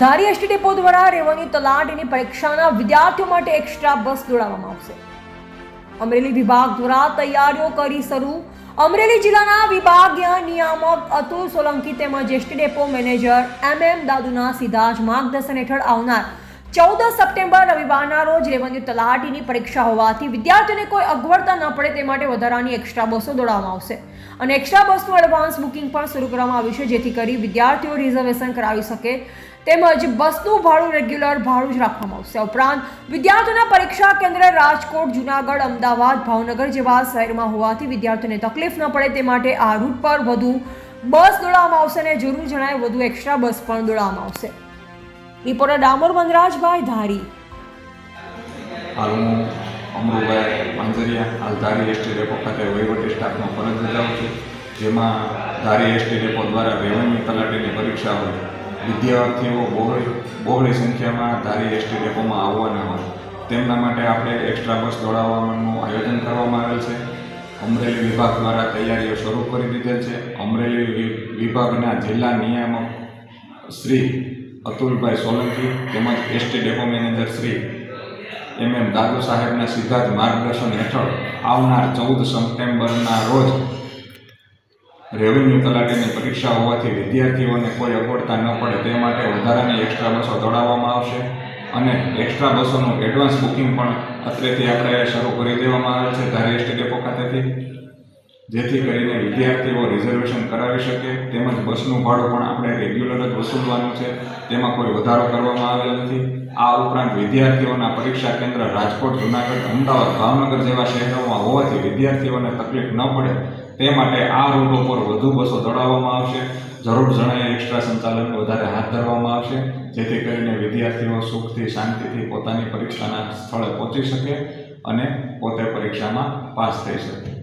ધારી ST depot દ્વારા revenue તલાટીની પરીક્ષાના વિદ્યાર્થીઓ માટે એક્સ્ટ્રા બસ દોડાવવામાં આવશે. અમરેલી વિભાગ દ્વારા તૈયારીઓ કરી શરૂ. અમરેલી જિલ્લાના વિભાગીય નિયામક અતુલ સોલંકી તેમજ ST depot manager M M દાદુના સીધા જ માર્ગદર્શન હેઠળ આવનાર ચૌદ સપ્ટેમ્બર રવિવારના રોજ રેવન્યુ તલાટીની પરીક્ષા હોવાથી વિદ્યાર્થીઓને કોઈ અગવડતા ન પડે તે માટે વધારાની એક્સ્ટ્રા બસો દોડાવવામાં આવશે. અને એક્સ્ટ્રા બસનું એડવાન્સ બુકિંગ પણ શરૂ કરવામાં આવ્યું છે, જેથી કરી વિદ્યાર્થીઓ રિઝર્વેશન કરાવી શકે. તેમજ બસનું ભાડું રેગ્યુલર ભાડું જ રાખવામાં આવશે. ઉપરાંત વિદ્યાર્થીઓના પરીક્ષા કેન્દ્ર રાજકોટ, જુનાગઢ, અમદાવાદ, ભાવનગર જેવા શહેરમાં હોવાથી વિદ્યાર્થીઓને તકલીફ ન પડે તે માટે આ રૂટ પર વધુ બસ દોડાવવામાં આવશે અને જરૂર જણાય વધુ એક્સ્ટ્રા બસ પણ દોડાવવામાં આવશે. રિપોર્ટર ડામોર વનરાજભાઈ ધારી. હાલ હું અમરુભાઈ પાંજરિયા હાલ ધારી એસટી ડેપો ખાતે વહીવટી સ્ટાફમાં ફરજ બજાવું છું, જેમાં ધારી એસટી ડેપો દ્વારા રેવન્યુ તલાટીની પરીક્ષા હોય વિદ્યાર્થીઓ બહોળી બહોળી સંખ્યામાં ધારી એસટી ડેપોમાં આવવાના હોય. તેમના માટે આપણે એક્સ્ટ્રા બસ દોડાવવાનું આયોજન કરવામાં આવેલ છે. અમરેલી વિભાગ દ્વારા તૈયારીઓ શરૂ કરી દીધેલ છે. અમરેલી વિભાગના જિલ્લા નિયામક શ્રી અતુલભાઈ સોલંકી તેમજ ST depot manager Shri M M Dadu સાહેબના સીધા જ માર્ગદર્શન હેઠળ આવનાર ચૌદ સપ્ટેમ્બરના રોજ રેવન્યુ તલાટીની પરીક્ષા હોવાથી વિદ્યાર્થીઓને કોઈ અગવડતા ન પડે તે માટે વધારાની એક્સ્ટ્રા બસો દોડાવવામાં આવશે અને એક્સ્ટ્રા બસોનું એડવાન્સ બુકિંગ પણ અત્રેથી આપણે શરૂ કરી દેવામાં આવેલ છે. ધારી એસટી ડેપો ખાતેથી જેથી કરીને વિદ્યાર્થીઓ રિઝર્વેશન કરાવી શકે. તેમજ બસનું ભાડું પણ આપણે રેગ્યુલર જ વસૂલવાનું છે. તેમાં કોઈ વધારો કરવામાં આવેલ નથી. આ ઉપરાંત વિદ્યાર્થીઓના પરીક્ષા કેન્દ્ર રાજકોટ, જુનાગઢ, અમદાવાદ, ભાવનગર જેવા શહેરોમાં હોવાથી વિદ્યાર્થીઓને તકલીફ ન પડે. તે માટે આ રૂટો પર વધુ બસો દોડાવવામાં આવશે. જરૂર જણાય એક્સ્ટ્રા સંચાલન વધારે હાથ ધરવામાં આવશે. જેથી કરીને વિદ્યાર્થીઓ સુખથી, શાંતિથી પોતાની પરીક્ષાના સ્થળે પહોંચી શકે અને પોતે પરીક્ષામાં પાસ થઈ શકે.